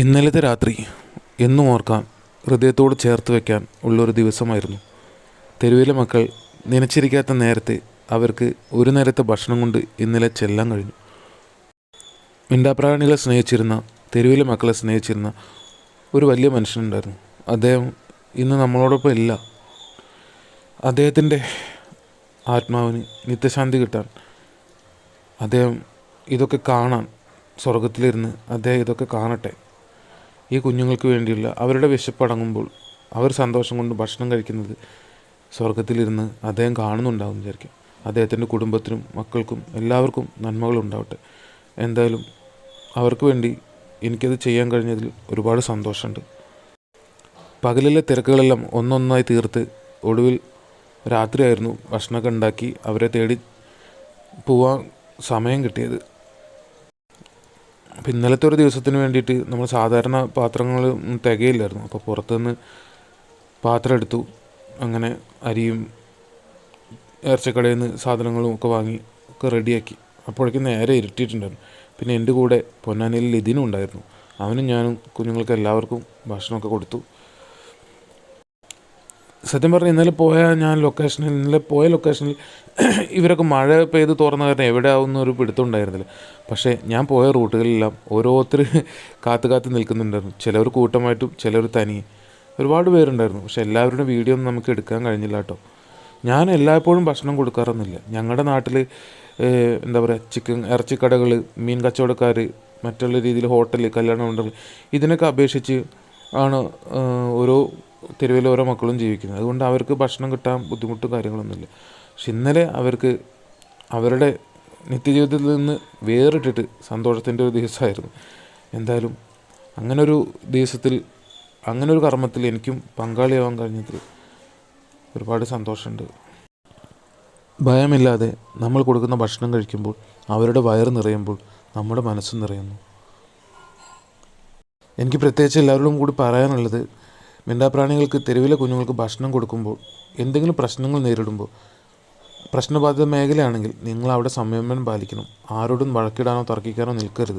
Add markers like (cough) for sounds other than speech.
ഇന്നലത്തെ രാത്രി എന്നും ഓർക്കാൻ ഹൃദയത്തോട് ചേർത്ത് വയ്ക്കാൻ ഉള്ളൊരു ദിവസമായിരുന്നു. തെരുവിലെ മക്കൾ നനച്ചിരിക്കാത്ത നേരത്തെ അവർക്ക് ഒരു നേരത്തെ ഭക്ഷണം കൊണ്ട് ഇന്നലെ ചെല്ലാൻ കഴിഞ്ഞു. മിണ്ടാപ്രാണികളെ സ്നേഹിച്ചിരുന്ന തെരുവിലെ മക്കളെ സ്നേഹിച്ചിരുന്ന ഒരു വലിയ മനുഷ്യനുണ്ടായിരുന്നു. അദ്ദേഹം ഇന്ന് നമ്മളോടൊപ്പം ഇല്ല. അദ്ദേഹത്തിന്റെ ആത്മാവിന് നിത്യശാന്തി കിട്ടാൻ അദ്ദേഹം ഇതൊക്കെ കാണാൻ സ്വർഗത്തിലിരുന്ന് അദ്ദേഹം ഇതൊക്കെ കാണട്ടെ ഈ കുഞ്ഞുങ്ങൾക്ക് വേണ്ടിയുള്ള അവരുടെ വിശപ്പടങ്ങുമ്പോൾ അവർ സന്തോഷം കൊണ്ട് ഭക്ഷണം കഴിക്കുന്നത് സ്വർഗത്തിലിരുന്ന് അദ്ദേഹം കാണുന്നുണ്ടാവും വിചാരിക്കും. അദ്ദേഹത്തിന്റെ കുടുംബത്തിനും മക്കൾക്കും എല്ലാവർക്കും നന്മകളുണ്ടാവട്ടെ. എന്തായാലും അവർക്ക് വേണ്ടി എനിക്കത് ചെയ്യാൻ കഴിഞ്ഞതിൽ ഒരുപാട് സന്തോഷമുണ്ട്. പകലിലെ തിരക്കുകളെല്ലാം ഒന്നൊന്നായി തീർത്ത് ഒടുവിൽ രാത്രിയായിരുന്നു ഭക്ഷണമൊക്കെ ഉണ്ടാക്കി അവരെ തേടി പോവാൻ സമയം കിട്ടിയത്. അപ്പം ഇന്നലത്തെ ഒരു ദിവസത്തിന് വേണ്ടിയിട്ട് നമ്മൾ സാധാരണ പാത്രങ്ങൾ തികയില്ലായിരുന്നു. അപ്പോൾ പുറത്തുനിന്ന് പാത്രം എടുത്തു. അങ്ങനെ അരിയും ഇറച്ചിക്കടയിൽ നിന്ന് സാധനങ്ങളും ഒക്കെ വാങ്ങി ഒക്കെ റെഡിയാക്കി. അപ്പോഴേക്കും നേരെ ഇരുട്ടിയിട്ടുണ്ടായിരുന്നു. പിന്നെ എന്റെ കൂടെ പൊന്നാനിയിൽ ലിതിനും ഉണ്ടായിരുന്നു. അവനും ഞാനും കുഞ്ഞുങ്ങൾക്ക് എല്ലാവർക്കും ഭക്ഷണമൊക്കെ കൊടുത്തു. സത്യം പറഞ്ഞാൽ ഇന്നലെ പോയ ഞാൻ ലൊക്കേഷനിൽ ഇന്നലെ പോയ ലൊക്കേഷനിൽ (clears throat) ഇവരൊക്കെ മഴ പെയ്ത് തുറന്ന കാരണം എവിടെ ആവുന്ന ഒരു പിടുത്തം ഉണ്ടായിരുന്നില്ല. പക്ഷേ ഞാൻ പോയ റൂട്ടുകളിലെല്ലാം ഓരോരുത്തർ (laughs) കാത്തു കാത്ത് നിൽക്കുന്നുണ്ടായിരുന്നു. ചിലർ കൂട്ടമായിട്ടും ചിലർ തനിയെ ഒരുപാട് പേരുണ്ടായിരുന്നു. പക്ഷെ എല്ലാവരുടെയും വീഡിയോ ഒന്നും നമുക്ക് എടുക്കാൻ കഴിഞ്ഞില്ല കേട്ടോ. ഞാൻ എല്ലായ്പ്പോഴും ഭക്ഷണം കൊടുക്കാറൊന്നുമില്ല. ഞങ്ങളുടെ നാട്ടിൽ എന്താ പറയുക ചിക്കൻ ഇറച്ചിക്കടകൾ മീൻ കച്ചവടക്കാർ മറ്റുള്ള രീതിയിൽ ഹോട്ടൽ കല്യാണ മണ്ഡലം ഇതിനൊക്കെ അപേക്ഷിച്ച് ആണ് ഓരോ തെരുവിലെ ഓരോ മക്കളും ജീവിക്കുന്നത്. അതുകൊണ്ട് അവർക്ക് ഭക്ഷണം കിട്ടാൻ ബുദ്ധിമുട്ടും കാര്യങ്ങളൊന്നുമില്ല. പക്ഷെ ഇന്നലെ അവർക്ക് അവരുടെ നിത്യജീവിതത്തിൽ നിന്ന് വേറിട്ടിട്ട് സന്തോഷത്തിന്റെ ഒരു ദിവസമായിരുന്നു. എന്തായാലും അങ്ങനൊരു ദിവസത്തിൽ അങ്ങനൊരു കർമ്മത്തിൽ എനിക്കും പങ്കാളിയാവാൻ കഴിഞ്ഞതിൽ ഒരുപാട് സന്തോഷമുണ്ട്. ഭയമില്ലാതെ നമ്മൾ കൊടുക്കുന്ന ഭക്ഷണം കഴിക്കുമ്പോൾ അവരുടെ വയറ് നിറയുമ്പോൾ നമ്മുടെ മനസ്സും നിറയുന്നു. എനിക്ക് പ്രത്യേകിച്ച് എല്ലാവരോടും കൂടി പറയാനുള്ളത് മിണ്ടാപ്രാണികൾക്ക് തെരുവിലെ കുഞ്ഞുങ്ങൾക്ക് ഭക്ഷണം കൊടുക്കുമ്പോൾ എന്തെങ്കിലും പ്രശ്നങ്ങൾ നേരിടുമ്പോൾ പ്രശ്നബാധിത മേഖലയാണെങ്കിൽ നിങ്ങൾ അവിടെ സംയമനം പാലിക്കണം. ആരോടും വഴക്കിടാനോ തർക്കിക്കാനോ നിൽക്കരുത്.